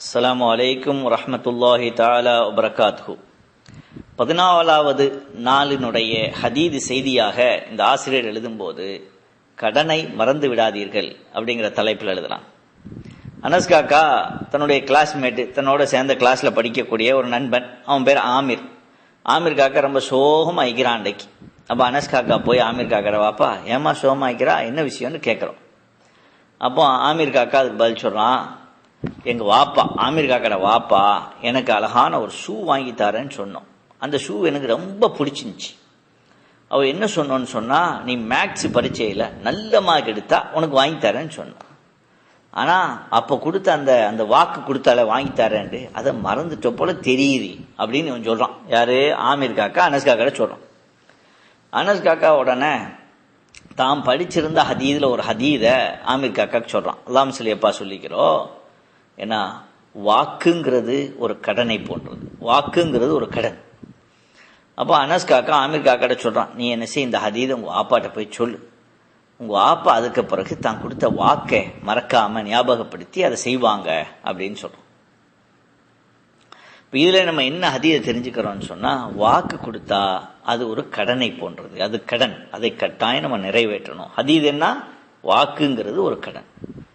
அஸ்லாம் அலைக்கும் வரஹ்மத்துல்லாஹி தாலா வபரகாத்துஹு பதினாலாவது நாளினுடைய ஹதீது செய்தியாக இந்த ஆசிரியர் எழுதும்போது கடனை மறந்து விடாதீர்கள் அப்படிங்கிற தலைப்பில் எழுதலாம். அனஸ் காக்கா தன்னுடைய கிளாஸ்மேட்டு தன்னோட சேர்ந்த கிளாஸில் படிக்கக்கூடிய ஒரு நண்பன் அவன் பேர் ஆமீர். ஆமீர் காக்கா ரொம்ப சோகம் ஆயிக்கிறான் அன்றைக்கு. அப்போ அனஸ் காக்கா போய் ஆமீர் காக்கிற வாப்பா ஏமா சோகமாக ஆயிக்கிறா என்ன விஷயம்னு கேட்குறோம் அப்போ ஆமீர் காக்கா அதுக்கு பதில் சொல்கிறான் எங்கள் வாப்பா ஆமீர் காக்கட வாப்பா எனக்கு அழகான ஒரு ஷூ வாங்கி தரேன்னு சொன்னோம். அந்த ஷூ எனக்கு ரொம்ப பிடிச்சிருந்துச்சி. அவ என்ன சொன்னோன்னு சொன்னால் நீ மேக்ஸ் பரீட்சையில் நல்ல மார்க் எடுத்தா உனக்கு வாங்கி தரேன்னு சொன்னான் ஆனால் அப்போ கொடுத்த அந்த அந்த வாக்கு கொடுத்தால வாங்கி தரேன்ட்டு அதை மறந்துட்ட போல தெரியுது அப்படின்னு இவன் சொல்கிறான் யாரு? ஆமீர் காக்கா அனஸ் காக்கட சொல்கிறான் அனஸ் காக்கா உடனே தாம் படிச்சிருந்த ஹதீதில் ஒரு ஹதீதை ஆமீர் காக்காக்கு சொல்கிறான் அல்லாம் சொல்லியப்பா சொல்லிக்கிறோம் ஏன்னா வாக்குங்கிறது ஒரு கடனை போன்றது. வாக்குங்கிறது ஒரு கடன். அப்போ அனஸ் காக்கா ஆமீர் காக்காட்ட சொல்கிறான் நீ என்ன செய்ய இந்த ஹதீதை உங்கள் ஆப்பாட்ட போய் சொல்லு. உங்கள் ஆப்பா அதுக்கு பிறகு தான் கொடுத்த வாக்கை மறக்காமல் ஞாபகப்படுத்தி அதை செய்வாங்க அப்படின்னு சொல்கிறோம் இப்போ இதில் நம்ம என்ன ஹதீதை தெரிஞ்சுக்கிறோம்னு சொன்னால் வாக்கு கொடுத்தா அது ஒரு கடனை போன்றது. அது கடன். அதை கட்டாயம் நம்ம நிறைவேற்றணும். ஹதீது என்ன? வாக்குங்கிறது ஒரு கடன்.